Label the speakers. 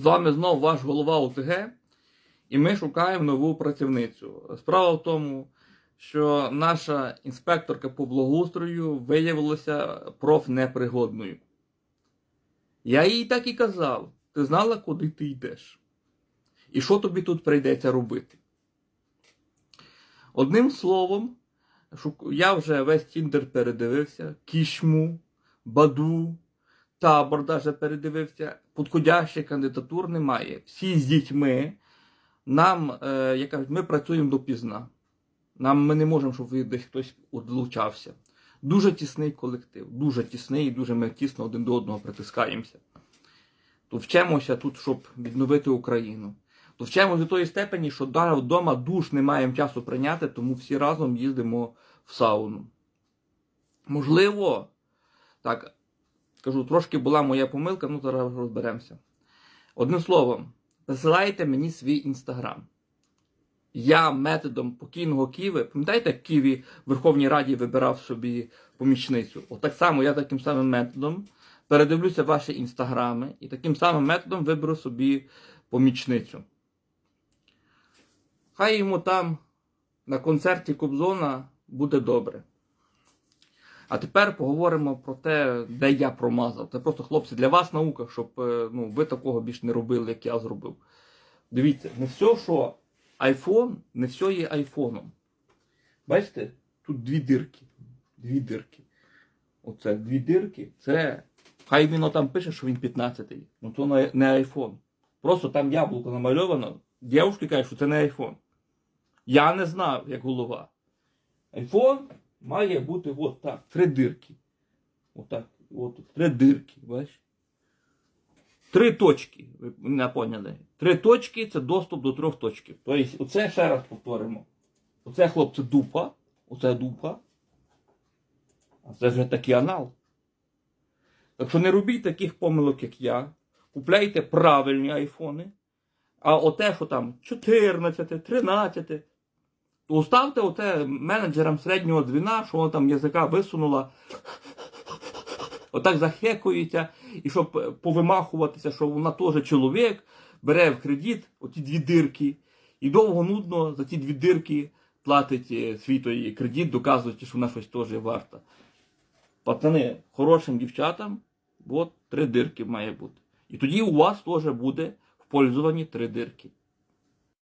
Speaker 1: З вами знову ваш голова ОТГ, і ми шукаємо нову працівницю. Справа в тому, що наша інспекторка по благоустрою виявилася профнепригодною. Я їй так і казав: ти знала, куди ти йдеш? І що тобі тут прийдеться робити? Одним словом, я вже весь Тіндер передивився, кішму, баду, табор даже передивився. Підходящих кандидатур немає. Всі з дітьми. Нам, е, як кажуть, ми працюємо допізна. Нам ми не можемо, щоб десь хтось одлучався. Дуже тісний колектив, дуже тісний і дуже ми тісно один до одного притискаємося. То вчимося тут, щоб відновити Україну. То вчимося до тої степені, що вдома душ не маємо часу прийняти, тому всі разом їздимо в сауну. Можливо, так, кажу, трошки була моя помилка, ну зараз розберемося. Одним словом, присилайте мені свій інстаграм. Я методом покійного Киви, пам'ятаєте, як Києві в Верховній Раді вибирав собі помічницю? От так само я таким самим методом передивлюся ваші інстаграми і таким самим методом виберу собі помічницю. Хай йому там на концерті Кобзона буде добре. А тепер поговоримо про те, де я промазав. Це просто, хлопці, для вас наука, щоб е, ну, ви такого більш не робили, як я зробив. Дивіться, не все, що iPhone, не все є айфоном. Бачите, тут дві дирки. Дві дирки. Оце дві дирки. Це. Хай він там пише, що він 15-й. Ну то не айфон. Просто там яблуко намальовано. Дівчинки кажуть, що це не айфон. Я не знав, як голова. Айфон має бути от так, три дирки. Отак, от три дирки, бачиш? Три точки, ви мене поняли. Три точки це доступ до трьох точків. Тобто, оце ще раз повторимо. Оце, хлопці, дупа. Оце дупа. А це вже такий анал. Так що не робіть таких помилок, як я. Купляйте правильні айфони. А оте, що там 14, 13, то оставте оте менеджерам середнього дзвіна, що вона там язика висунула, отак захекується, і щоб повимахуватися, що вона теж чоловік, бере в кредит оті дві дирки, і довго нудно за ті дві дирки платить е, свій той кредит, доказуючи, що вона щось теж варта. Пацани, хорошим дівчатам, от три дирки має бути. І тоді у вас теж буде в пользуванні три дирки.